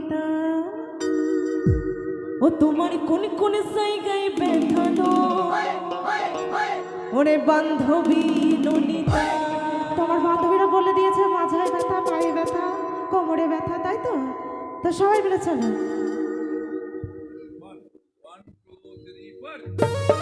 ললিতা ও তোমার কোন কোন জায়গায় ব্যথানো ওরে বান্ধবী ললিতা। তোমার বান্ধবীরা বলে দিয়েছে, মাঝায় ব্যথা, পায়ে ব্যথা, কোমরে ব্যথা, তাই তো? তো সবাই মিলে চলো আরে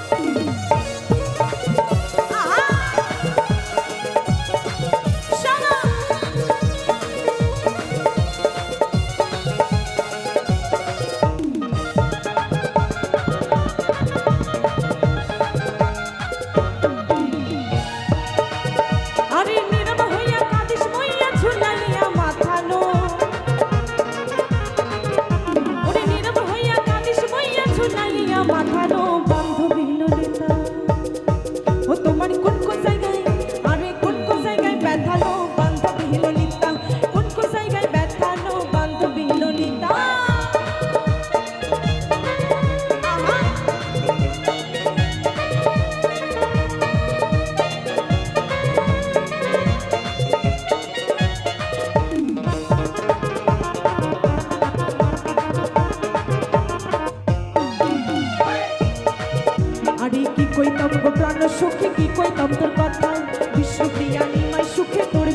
তোমারই কি কইতাম গো প্রাণ সুখে, কি কইতাম তোর কথা? বিশ্ব প্রিয়া নিমাই সুখে তোর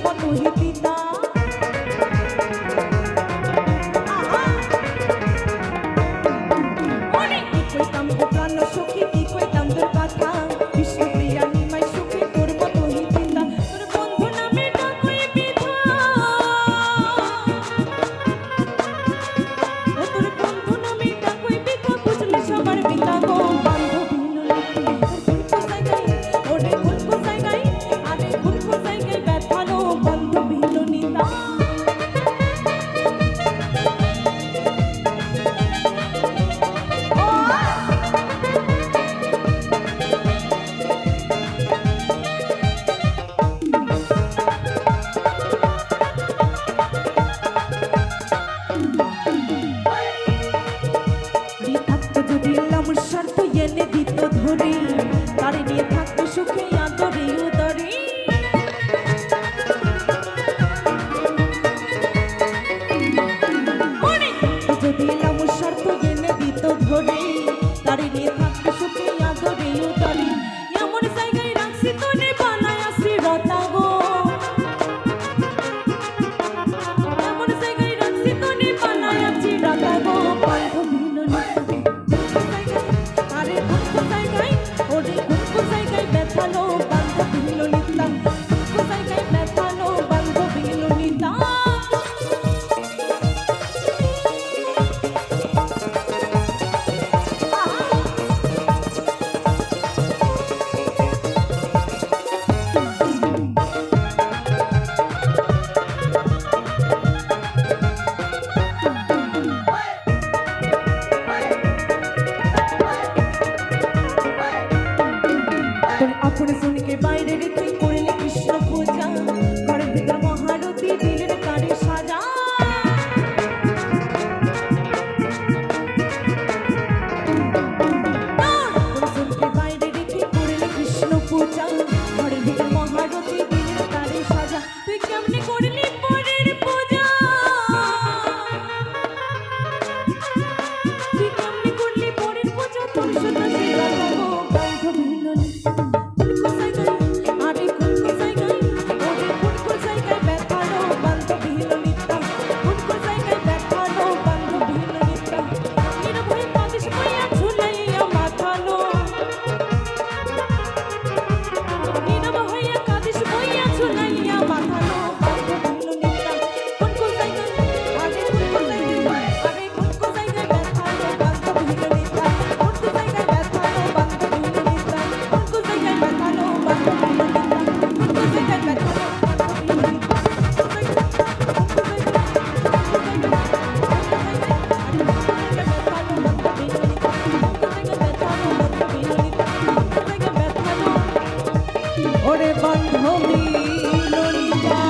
ঘড়ি ওরে বান্ধবী ললিতা